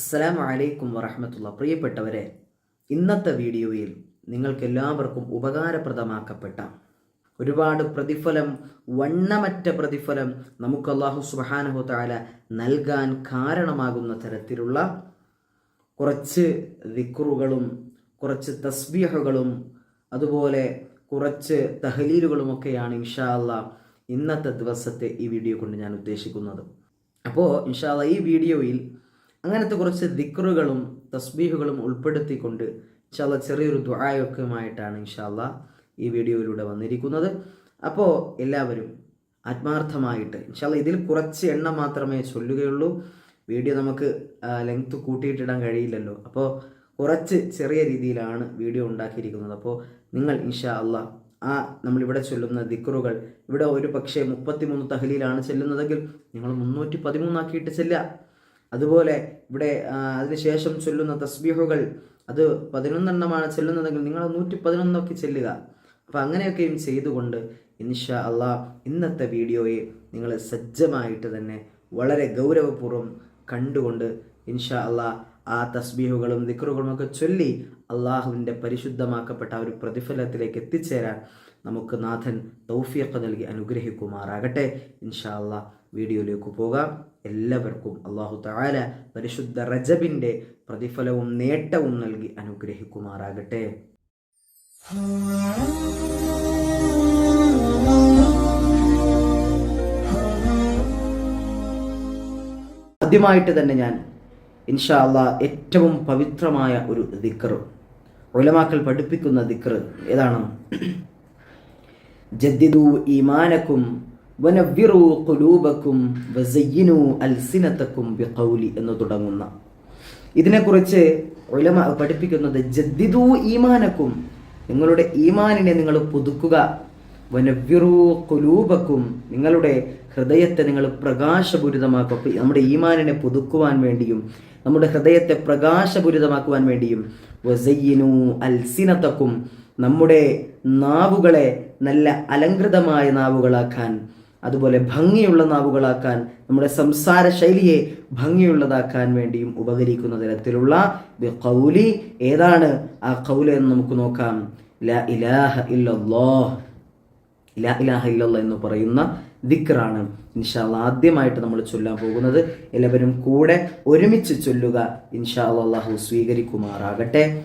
അസ്സലാമു അലൈക്കും വറഹമത്തുള്ള പ്രിയപ്പെട്ടവരെ ഇന്നത്തെ വീഡിയോയിൽ നിങ്ങൾക്ക് എല്ലാവർക്കും ഉപകാരപ്രദമാക്കപ്പെട്ട ഒരുപാട് പ്രതിഫലം വണ്ണമറ്റ പ്രതിഫലം നമുക്ക് അള്ളാഹു സുബാനഹു താല നൽകാൻ കാരണമാകുന്ന തരത്തിലുള്ള കുറച്ച് ദിക്റുകളും കുറച്ച് തസ്ബീഹുകളും അതുപോലെ കുറച്ച് തഹലീലുകളുമൊക്കെയാണ് ഇൻഷാ അല്ലാ ഇന്നത്തെ ദിവസത്തെ ഈ വീഡിയോ കൊണ്ട് ഞാൻ ഉദ്ദേശിക്കുന്നത്. അപ്പോൾ ഇൻഷാ അല്ലാ ഈ വീഡിയോയിൽ അങ്ങനത്തെ കുറച്ച് ദിക്റുകളും തസ്ബീഹുകളും ഉൾപ്പെടുത്തിക്കൊണ്ട് ഇൻഷാല്ല ചെറിയൊരു ദ്വായൊക്കെയുമായിട്ടാണ് ഇൻഷാല്ല ഈ വീഡിയോയിലൂടെ വന്നിരിക്കുന്നത്. അപ്പോൾ എല്ലാവരും ആത്മാർത്ഥമായിട്ട് ഇൻഷാല്ല ഇതിൽ കുറച്ച് എണ്ണം മാത്രമേ ചൊല്ലുകയുള്ളൂ. വീഡിയോ നമുക്ക് ലെങ്ത് കൂട്ടിയിട്ടിടാൻ കഴിയില്ലല്ലോ. അപ്പോൾ കുറച്ച് ചെറിയ രീതിയിലാണ് വീഡിയോ ഉണ്ടാക്കിയിരിക്കുന്നത്. അപ്പോൾ നിങ്ങൾ ഇൻഷാ അല്ല ആ നമ്മളിവിടെ ചൊല്ലുന്ന ദിക്റുകൾ ഇവിടെ ഒരു പക്ഷേ മുപ്പത്തിമൂന്ന് തഹലിയിലാണ് ചെല്ലുന്നതെങ്കിൽ നിങ്ങൾ മുന്നൂറ്റി പതിമൂന്നാക്കിയിട്ട് ചെല്ലുക. അതുപോലെ ഇവിടെ അതിനുശേഷം ചൊല്ലുന്ന തസ്ബീഹുകൾ അത് പതിനൊന്നെണ്ണമാണ് ചെല്ലുന്നതെങ്കിൽ നിങ്ങൾ നൂറ്റി പതിനൊന്നൊക്കെ ചെല്ലുക. അപ്പം അങ്ങനെയൊക്കെയും ചെയ്തുകൊണ്ട് ഇൻഷാ അള്ളാ ഇന്നത്തെ വീഡിയോയെ നിങ്ങൾ സജ്ജമായിട്ട് തന്നെ വളരെ ഗൗരവപൂർവം കണ്ടുകൊണ്ട് ഇൻഷാ അള്ളാ ആ തസ്ബീഹുകളും ദിക്റുകളും ഒക്കെ ചൊല്ലി അള്ളാഹുവിന്റെ പരിശുദ്ധമാക്കപ്പെട്ട ഒരു പ്രതിഫലത്തിലേക്ക് എത്തിച്ചേരാൻ നമുക്ക് നാഥൻ തൗഫീഖ് നൽകി അനുഗ്രഹിക്കുമാറാകട്ടെ. ഇൻഷാ അള്ളാ വീഡിയോയിലേക്ക് പോകാം. എല്ലാവർക്കും അള്ളാഹു താല പരിശുദ്ധ റജബിന്റെ പ്രതിഫലവും നേട്ടവും നൽകി അനുഗ്രഹിക്കുമാറാകട്ടെ. ആദ്യമായിട്ട് തന്നെ ഞാൻ ഇൻഷാ അള്ളാ ഏറ്റവും പവിത്രമായ ഒരു ദിക്ർ ഉലമാക്കൾ പഠിപ്പിക്കുന്ന ദിക്ർ ഏതാണ്? ജദ്ദിദു ഈമാനക്കും അൽസിനത്തക്കും ബിഖൗലി എന്ന് തുടങ്ങുന്ന. ഇതിനെക്കുറിച്ച് ഉലമ പഠിപ്പിക്കുന്നത് ജദ്ദിദു ഈമാനക്കും നിങ്ങളുടെ ഈമാനിനെ നിങ്ങൾ പുതുക്കുക. ഖുലൂബക്കും നിങ്ങളുടെ ഹൃദയത്തെ നിങ്ങൾ പ്രകാശപൂരിതമാക്കുക. നമ്മുടെ ഈമാനിനെ പുതുക്കുവാൻ വേണ്ടിയും നമ്മുടെ ഹൃദയത്തെ പ്രകാശപൂരിതമാക്കുവാൻ വേണ്ടിയും വസയ്യിനു അൽസിനത്തക്കും നമ്മുടെ നാവുകളെ നല്ല അലങ്കൃതമായ നാവുകളാക്കാൻ അതുപോലെ ഭംഗിയുള്ള നാവുകളാക്കാൻ നമ്മുടെ സംസാര ശൈലിയെ ഭംഗിയുള്ളതാക്കാൻ വേണ്ടിയും ഉപകരിക്കുന്ന തരത്തിലുള്ള കൗലി ഏതാണ്? ആ കൗല എന്ന് നമുക്ക് നോക്കാം. ഇലാഹ ഇലാഹ എന്ന് പറയുന്ന ദിക്റാണ്. ഇൻഷാല്ല ആദ്യമായിട്ട് നമ്മൾ ചൊല്ലാൻ പോകുന്നത് എല്ലാവരും കൂടെ ഒരുമിച്ച് ചൊല്ലുക. ഇൻഷാ സ്വീകരിക്കുമാറാകട്ടെ.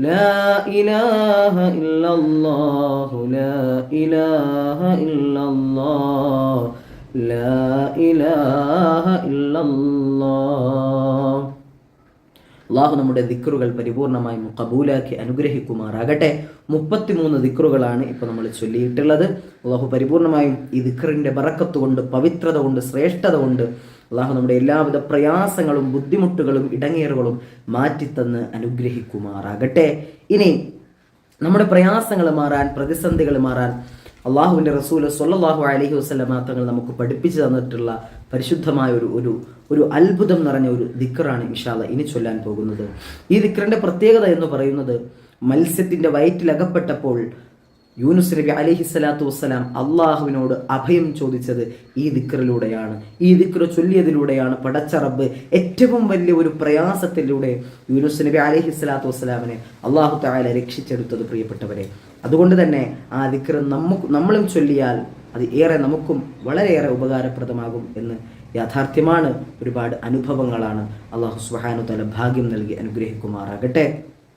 لا إله إلا الله لا إله إلا الله لا إله إلا الله അള്ളാഹു നമ്മുടെ ദിക്റുകൾ പരിപൂർണമായും കബൂലാക്കി അനുഗ്രഹിക്കുമാറാകട്ടെ മുപ്പത്തിമൂന്ന് ദിക്റുകളാണ് ഇപ്പോൾ നമ്മൾ ചൊല്ലിയിട്ടുള്ളത് അള്ളാഹു പരിപൂർണമായും ഈ ദിക്റിൻ്റെ ബറക്കത്ത് കൊണ്ട് പവിത്രത കൊണ്ട് ശ്രേഷ്ഠത കൊണ്ട് അള്ളാഹു നമ്മുടെ എല്ലാവിധ പ്രയാസങ്ങളും ബുദ്ധിമുട്ടുകളും ഇടങ്ങേറുകളും മാറ്റിത്തന്ന് അനുഗ്രഹിക്കുമാറാകട്ടെ. ഇനി നമ്മുടെ പ്രയാസങ്ങൾ മാറാൻ പ്രതിസന്ധികൾ മാറാൻ അള്ളാഹുവിന്റെ റസൂൽ സൊല്ലാഹു അലഹി വസ്ലമ തങ്ങൾ നമുക്ക് പഠിപ്പിച്ചു തന്നിട്ടുള്ള പരിശുദ്ധമായ ഒരു ഒരു ഒരു അത്ഭുതം നിറഞ്ഞ ഒരു ദിക്കറാണ് ഇഷാല ഇനി ചൊല്ലാൻ പോകുന്നത്. ഈ ദിക്കറിന്റെ പ്രത്യേകത എന്ന് പറയുന്നത് മത്സ്യത്തിന്റെ വയറ്റിലകപ്പെട്ടപ്പോൾ യൂനുസ് നബി അലഹി സ്വലാത്തു വസ്സലാം അള്ളാഹുവിനോട് അഭയം ചോദിച്ചത് ഈ ദിക്റിലൂടെയാണ്. ഈ ദിക്റ് ചൊല്ലിയതിലൂടെയാണ്. പടച്ചറബ് ഏറ്റവും വലിയ ഒരു പ്രയാസത്തിലൂടെ യൂനുസ് നബി അലഹി സ്വലാത്തു വസ്സലാമിനെ അള്ളാഹു താല രക്ഷിച്ചെടുത്തത് പ്രിയപ്പെട്ടവരെ. അതുകൊണ്ട് തന്നെ ആ ദിക്റ് നമുക്ക് നമ്മളും ചൊല്ലിയാൽ അത് ഏറെ നമുക്കും വളരെയേറെ ഉപകാരപ്രദമാകും എന്ന് യാഥാർത്ഥ്യമാണ്. ഒരുപാട് അനുഭവങ്ങളാണ് അള്ളാഹു സുഹാനു തല ഭാഗ്യം നൽകി അനുഗ്രഹിക്കുമാറാകട്ടെ.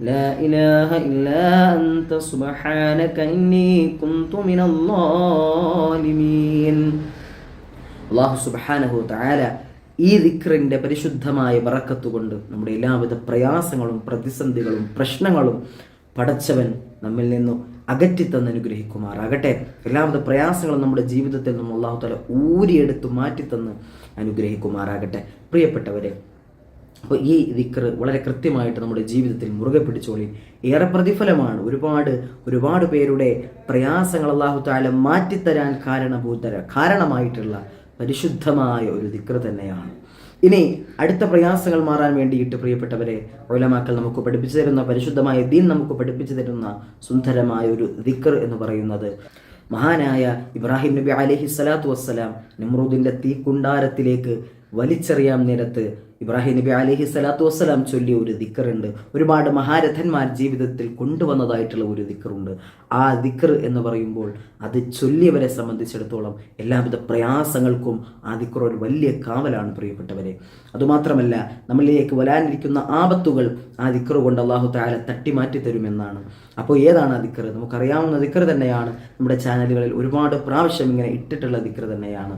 لا إله إلا أنت سبحانك إني كنت من الظالمين അള്ളാഹു സുബാനഹു താല ഈ ദിക്റിൻ്റെ പരിശുദ്ധമായ ബറക്കത്ത് കൊണ്ട് നമ്മുടെ എല്ലാവിധ പ്രയാസങ്ങളും പ്രതിസന്ധികളും പ്രശ്നങ്ങളും പടച്ചവൻ നമ്മിൽ നിന്നും അകറ്റിത്തന്ന് അനുഗ്രഹിക്കുമാറാകട്ടെ എല്ലാവിധ പ്രയാസങ്ങളും നമ്മുടെ ജീവിതത്തിൽ നിന്നും അള്ളാഹു താല ഊരിയെടുത്ത് മാറ്റിത്തന്ന് അനുഗ്രഹിക്കുമാറാകട്ടെ പ്രിയപ്പെട്ടവരെ അപ്പോൾ ഈ ദിക്ർ വളരെ കൃത്യമായിട്ട് നമ്മുടെ ജീവിതത്തിൽ മുറുകെ പിടിച്ചോളി. ഏറെ പ്രതിഫലമാണ് ഒരുപാട് ഒരുപാട് പേരുടെ പ്രയാസങ്ങൾ അള്ളാഹു താല മാറ്റിത്തരാൻ കാരണഭൂതര കാരണമായിട്ടുള്ള പരിശുദ്ധമായ ഒരു ദിക്ർ തന്നെയാണ്. ഇനി അടുത്ത പ്രയാസങ്ങൾ മാറാൻ വേണ്ടിയിട്ട് പ്രിയപ്പെട്ടവരെ ഒലമാക്കൾ നമുക്ക് പഠിപ്പിച്ചു തരുന്ന പരിശുദ്ധമായ ദീൻ നമുക്ക് പഠിപ്പിച്ചു തരുന്ന സുന്ദരമായ ഒരു ദിക്ർ എന്ന് പറയുന്നത് മഹാനായ ഇബ്രാഹിം നബി അലഹി സ്വലാത്തു വസ്സലാം നിമ്രൂദിന്റെ തീക്കുണ്ടാരത്തിലേക്ക് വലിച്ചെറിയാൻ നേരത്ത് ഇബ്രാഹിം നബി അലഹി സ്വലാത്തു വസ്സലാം ചൊല്ലിയ ഒരു ദിക്കറുണ്ട്. ഒരുപാട് മഹാരഥന്മാർ ജീവിതത്തിൽ കൊണ്ടുവന്നതായിട്ടുള്ള ഒരു ദിക്കറുണ്ട്. ആ ദിക്കർ എന്ന് പറയുമ്പോൾ അത് ചൊല്ലിയവരെ സംബന്ധിച്ചിടത്തോളം എല്ലാവിധ പ്രയാസങ്ങൾക്കും ആ ദിക്കർ ഒരു വലിയ കാവലാണ് പ്രിയപ്പെട്ടവരെ. അതുമാത്രമല്ല നമ്മളിലേക്ക് വരാനിരിക്കുന്ന ആപത്തുകൾ ആ ദിക്കർ കൊണ്ട് അള്ളാഹു താല തട്ടിമാറ്റി തരുമെന്നാണ്. അപ്പോൾ ഏതാണ് ആ ദിക്കർ നമുക്കറിയാവുന്ന ദിക്കർ തന്നെയാണ്. നമ്മുടെ ചാനലുകളിൽ ഒരുപാട് പ്രാവശ്യം ഇങ്ങനെ ഇട്ടിട്ടുള്ള ദിക്കർ തന്നെയാണ്.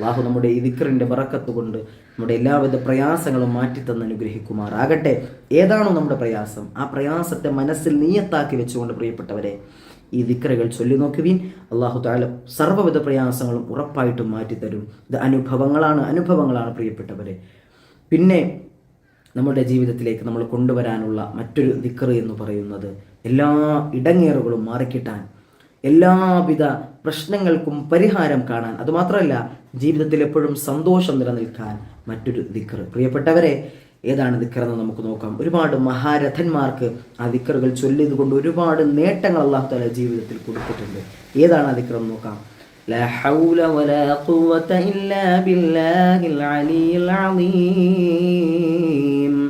അള്ളാഹു നമ്മുടെ ഈ ദിക്കറിന്റെ ബറക്കത്ത് കൊണ്ട് നമ്മുടെ എല്ലാവിധ പ്രയാസങ്ങളും മാറ്റിത്തന്ന് അനുഗ്രഹിക്കുമാറാകട്ടെ. ഏതാണോ നമ്മുടെ പ്രയാസം? ആ പ്രയാസത്തെ മനസ്സിൽ നീയത്താക്കി വെച്ചുകൊണ്ട് പ്രിയപ്പെട്ടവരെ ഈ വിക്രകൾ ചൊല്ലി നോക്കുവീൻ. അള്ളാഹു താല സർവവിധ പ്രയാസങ്ങളും ഉറപ്പായിട്ടും മാറ്റിത്തരും. ഇത് അനുഭവങ്ങളാണ് അനുഭവങ്ങളാണ് പ്രിയപ്പെട്ടവരെ. പിന്നെ നമ്മുടെ ജീവിതത്തിലേക്ക് നമ്മൾ കൊണ്ടുവരാനുള്ള മറ്റൊരു ദിക്ർ എന്ന് പറയുന്നത് എല്ലാ ഇടങ്ങേറുകളും മാറിക്കിട്ടാൻ എല്ലാവിധ പ്രശ്നങ്ങൾക്കും പരിഹാരം കാണാൻ. അതുമാത്രമല്ല ജീവിതത്തിൽ എപ്പോഴും സന്തോഷം നിലനിൽക്കാൻ മറ്റൊരു ദിക്കർ പ്രിയപ്പെട്ടവരെ ഏതാണ് ദിക്കറെന്ന് നമുക്ക് നോക്കാം. ഒരുപാട് മഹാരഥന്മാർക്ക് ആ ദിക്കറുകൾ ചൊല്ലിയത് കൊണ്ട് ഒരുപാട് നേട്ടങ്ങൾ അള്ളാഹു ജീവിതത്തിൽ കൊടുത്തിട്ടുണ്ട്. ഏതാണ് ആ ദിക്കറം നോക്കാം. ഇല്ലാ ബില്ലാഹിൽ അലിയിൽ അലീം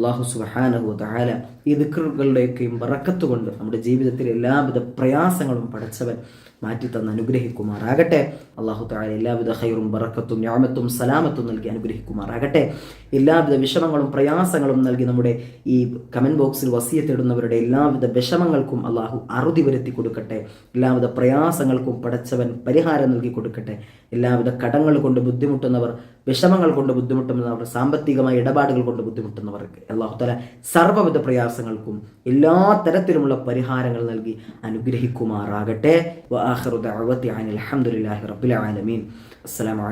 അള്ളാഹു സുബഹാനഹു താല ഈ ദിക്കറുകളുടെയൊക്കെയും വറക്കത്ത് കൊണ്ട് നമ്മുടെ ജീവിതത്തിലെ എല്ലാവിധ പ്രയാസങ്ങളും പഠിച്ചവൻ മാറ്റി തന്ന് അനുഗ്രഹിക്കുമാറാകട്ടെ. അള്ളാഹു താല എല്ലാവിധ ഹൈറും ബറക്കത്തും ഞാമത്തും സലാമത്തും നൽകി അനുഗ്രഹിക്കുമാറാകട്ടെ. എല്ലാവിധ വിഷമങ്ങളും പ്രയാസങ്ങളും നൽകി നമ്മുടെ ഈ കമന്റ് ബോക്സിൽ വസിയത്തിടുന്നവരുടെ എല്ലാവിധ വിഷമങ്ങൾക്കും അള്ളാഹു അറുതി വരുത്തി കൊടുക്കട്ടെ. എല്ലാവിധ പ്രയാസങ്ങൾക്കും പടച്ചവൻ പരിഹാരം നൽകി കൊടുക്കട്ടെ. എല്ലാവിധ കടങ്ങൾ കൊണ്ട് ബുദ്ധിമുട്ടുന്നവർ വിഷമങ്ങൾ കൊണ്ട് ബുദ്ധിമുട്ടുന്നവർ സാമ്പത്തികമായ ഇടപാടുകൾ കൊണ്ട് ബുദ്ധിമുട്ടുന്നവർക്ക് അള്ളാഹു തല സർവവിധ പ്രയാസങ്ങൾക്കും എല്ലാ തരത്തിലുമുള്ള പരിഹാരങ്ങൾ നൽകി അനുഗ്രഹിക്കുമാറാകട്ടെ. ദഅവതി അനിൽ ഹംദുലില്ലാഹി റബ്ബിൽ ആലമീൻ. അസ്സലാമു